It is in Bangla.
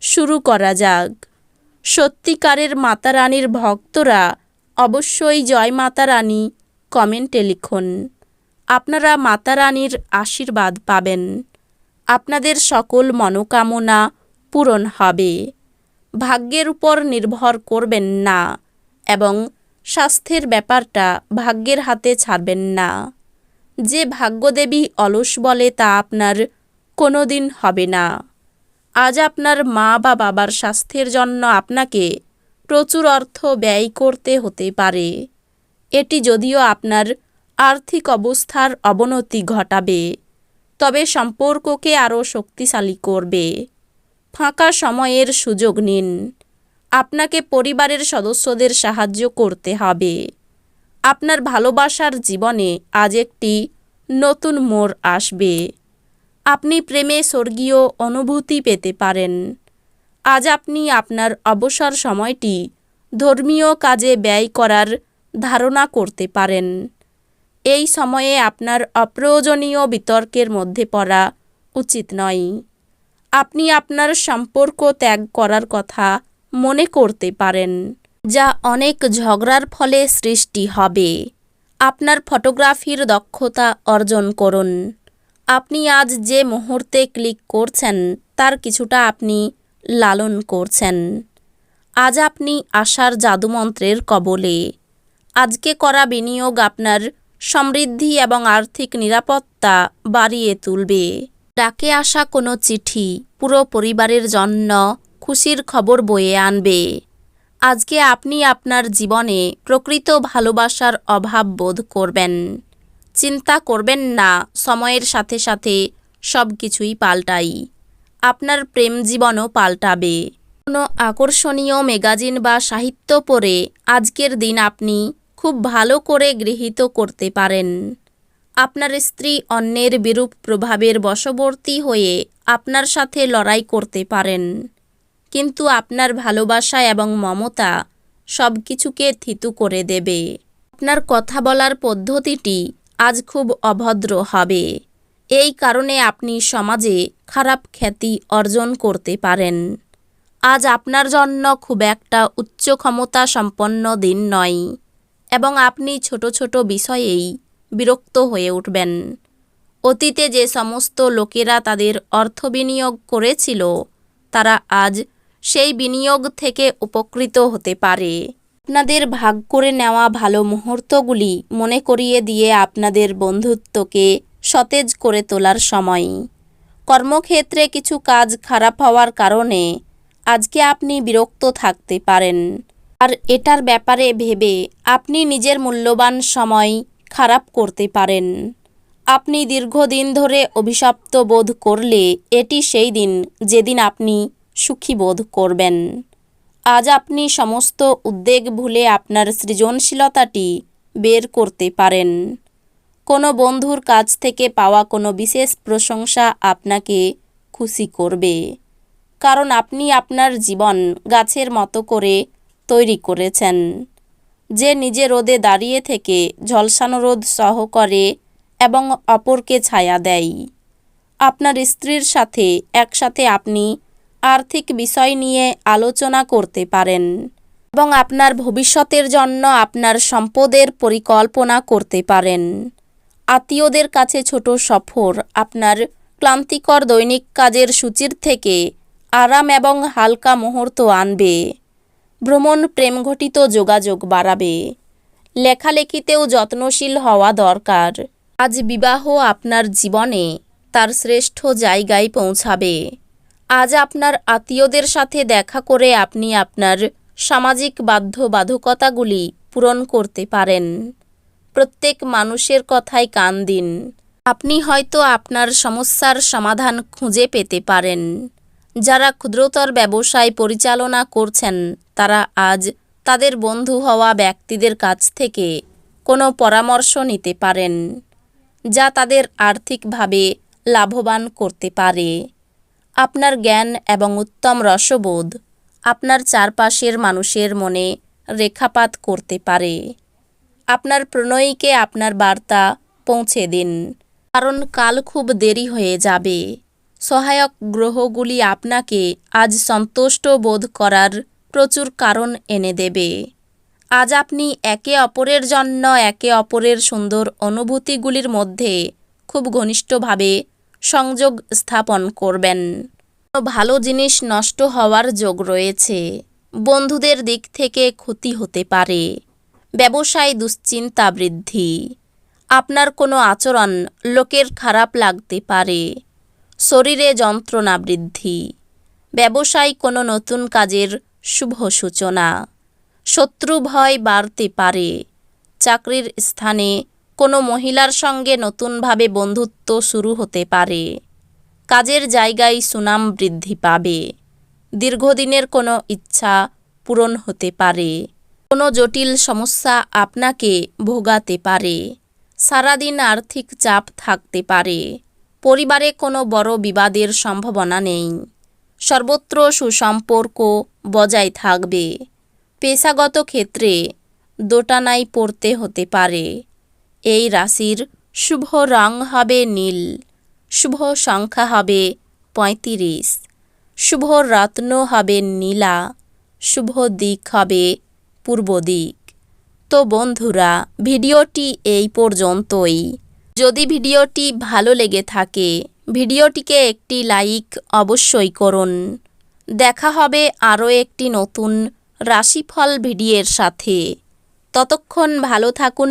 শুরু করা যাক। সত্যিকারের মাতা রানীর ভক্তরা অবশ্যই জয় মাতা রানী কমেন্টে লিখুন। আপনারা মাতা রানীর আশীর্বাদ পাবেন। আপনাদের সকল মনোকামনা পূরণ হবে। ভাগ্যের উপর নির্ভর করবেন না এবং স্বাস্থ্যের ব্যাপারটা ভাগ্যের হাতে ছাড়বেন না। যে ভাগ্যদেবী অলস বলে তা আপনার কোনো দিন হবে না। আজ আপনার মা বা বাবার স্বাস্থ্যের জন্য আপনাকে প্রচুর অর্থ ব্যয় করতে হতে পারে। এটি যদিও আপনার আর্থিক অবস্থার অবনতি ঘটাবে, তবে সম্পর্ককে আরও শক্তিশালী করবে। ফাঁকা সময়ের সুযোগ নিন। আপনাকে পরিবারের সদস্যদের সাহায্য করতে হবে। আপনার ভালোবাসার জীবনে আজ একটি নতুন মোড় আসবে। আপনি প্রেমে স্বর্গীয় অনুভূতি পেতে পারেন। আজ আপনি আপনার অবসর সময়টি ধর্মীয় কাজে ব্যয় করার ধারণা করতে পারেন। এই সময়ে আপনার অপ্রয়োজনীয় বিতর্কের মধ্যে পড়া উচিত নয়। আপনি আপনার সম্পর্ক ত্যাগ করার কথা মনে করতে পারেন, যা অনেক ঝগড়ার ফলে সৃষ্টি হবে। আপনার ফটোগ্রাফির দক্ষতা অর্জন করুন। আপনি আজ যে মুহূর্তে ক্লিক করছেন, তার কিছুটা আপনি লালন করছেন। আজ আপনি আশার জাদুমন্ত্রের কবলে। আজকে করা বিনিয়োগ আপনার সমৃদ্ধি এবং আর্থিক নিরাপত্তা বাড়িয়ে তুলবে। ডাকে আসা কোনো চিঠি পুরো পরিবারের জন্য খুশির খবর বয়ে আনবে। আজকে আপনি আপনার জীবনে প্রকৃত ভালোবাসার অভাব বোধ করবেন। চিন্তা করবেন না, সময়ের সাথে সাথে সব কিছুই পাল্টাই। আপনার প্রেম জীবনও পাল্টাবে। কোনো আকর্ষণীয় ম্যাগাজিন বা সাহিত্য পড়ে আজকের দিন আপনি খুব ভালো করে গৃহীত করতে পারেন। আপনার স্ত্রী অন্যের বিরূপ প্রভাবের বশবর্তী হয়ে আপনার সাথে লড়াই করতে পারেন। কিন্তু আপনার ভালোবাসা এবং মমতা সব কিছুকে থিতু করে দেবে। আপনার কথা বলার পদ্ধতিটি আজ খুব অভদ্র হবে। এই কারণে আপনি সমাজে খারাপ খ্যাতি অর্জন করতে পারেন। আজ আপনার জন্য খুব একটা উচ্চ ক্ষমতা সম্পন্ন দিন নয় এবং আপনি ছোট ছোট বিষয়েই বিরক্ত হয়ে উঠবেন। অতীতে যে সমস্ত লোকেরা তাদের অর্থ বিনিয়োগ করেছিল, তারা আজ সেই বিনিয়োগ থেকে উপকৃত হতে পারে। আপনাদের ভাগ করে নেওয়া ভালো মুহূর্তগুলি মনে করিয়ে দিয়ে আপনাদের বন্ধুত্বকে সতেজ করে তোলার সময়। কর্মক্ষেত্রে কিছু কাজ খারাপ হওয়ার কারণে আজকে আপনি বিরক্ত থাকতে পারেন। আর এটার ব্যাপারে ভেবে আপনি নিজের মূল্যবান সময় খারাপ করতে পারেন। আপনি দীর্ঘদিন ধরে অভিশপ্ত বোধ করলে এটি সেই দিন যেদিন আপনি সুখী বোধ করবেন। আজ আপনি সমস্ত উদ্বেগ ভুলে আপনার সৃজনশীলতাটি বের করতে পারেন। কোনো বন্ধুর কাছ থেকে পাওয়া কোনো বিশেষ প্রশংসা আপনাকে খুশি করবে। কারণ আপনি আপনার জীবন গাছের মতো করে তৈরি করেছেন। যে নিজে রোদে দাঁড়িয়ে থেকে ঝলসানো রোদ সহ করে এবং অপরকে ছায়া দেয়। আপনার স্ত্রীর সাথে একসাথে আপনি আর্থিক বিষয় নিয়ে আলোচনা করতে পারেন এবং আপনার ভবিষ্যতের জন্য আপনার সম্পদের পরিকল্পনা করতে পারেন। আত্মীয়দের কাছে ছোট সফর আপনার ক্লান্তিকর দৈনিক কাজের সূচির থেকে আরাম এবং হালকা মুহূর্ত আনবে। ভ্রমণ প্রেমঘটিত যোগাযোগ বাড়াবে। লেখালেখিতেও যত্নশীল হওয়া দরকার। আজ বিবাহ আপনার জীবনে তার শ্রেষ্ঠ জায়গায় পৌঁছাবে। আজ আপনার আত্মীয়দের সাথে দেখা করে আপনি আপনার সামাজিক বাধ্যবাধকতাগুলি পূরণ করতে পারেন। প্রত্যেক মানুষের কথায় কান দিন। আপনি হয়তো আপনার সমস্যার সমাধান খুঁজে পেতে পারেন। যারা ক্ষুদ্রতর ব্যবসায় পরিচালনা করছেন, তারা আজ তাদের বন্ধু হওয়া ব্যক্তিদের কাছ থেকে কোনো পরামর্শ নিতে পারেন, যা তাদের আর্থিকভাবে লাভবান করতে পারে। আপনার জ্ঞান এবং উত্তম রসবোধ আপনার চারপাশের মানুষের মনে রেখাপাত করতে পারে। আপনার প্রণয়ীকে আপনার বার্তা পৌঁছে দিন। কারণ কাল খুব দেরি হয়ে যাবে। সহায়ক গ্রহগুলি আপনাকে আজ সন্তুষ্ট বোধ করার প্রচুর কারণ এনে দেবে। আজ আপনি একে অপরের জন্য একে অপরের সুন্দর অনুভূতিগুলির মধ্যে খুব ঘনিষ্ঠভাবে সংযোগ স্থাপন করবেন। ভালো জিনিস নষ্ট হওয়ার যোগ রয়েছে। বন্ধুদের দিক থেকে ক্ষতি হতে পারে। ব্যবসায় দুশ্চিন্তা বৃদ্ধি। আপনার কোনো আচরণ লোকের খারাপ লাগতে পারে। শরীরে যন্ত্রণা বৃদ্ধি। ব্যবসায় কোনো নতুন কাজের শুভ সূচনা। শত্রু ভয় বাড়তে পারে। চাকরির স্থানে কোনো মহিলার সঙ্গে নতুনভাবে বন্ধুত্ব শুরু হতে পারে। কাজের জায়গায় সুনাম বৃদ্ধি পাবে। দীর্ঘদিনের কোনো ইচ্ছা পূরণ হতে পারে। কোনো জটিল সমস্যা আপনাকে ভোগাতে পারে। সারাদিন আর্থিক চাপ থাকতে পারে। পরিবারে কোনো বড় বিবাদের সম্ভাবনা নেই। সর্বত্র সুসম্পর্ক বজায় থাকবে। পেশাগত ক্ষেত্রে দোটানায় পড়তে হতে পারে। এই রাশির শুভ রং হবে নীল, শুভ সংখ্যা হবে পঁয়ত্রিশ, শুভ রত্ন হবে নীলা, শুভ দিক হবে পূর্ব দিক। তো বন্ধুরা, ভিডিওটি এই পর্যন্তই। যদি ভিডিওটি ভালো লেগে থাকে, ভিডিওটিকে একটি লাইক অবশ্যই করুন। দেখা হবে আরও একটি নতুন রাশিফল ভিডিওর সাথে। ততক্ষণ ভালো থাকুন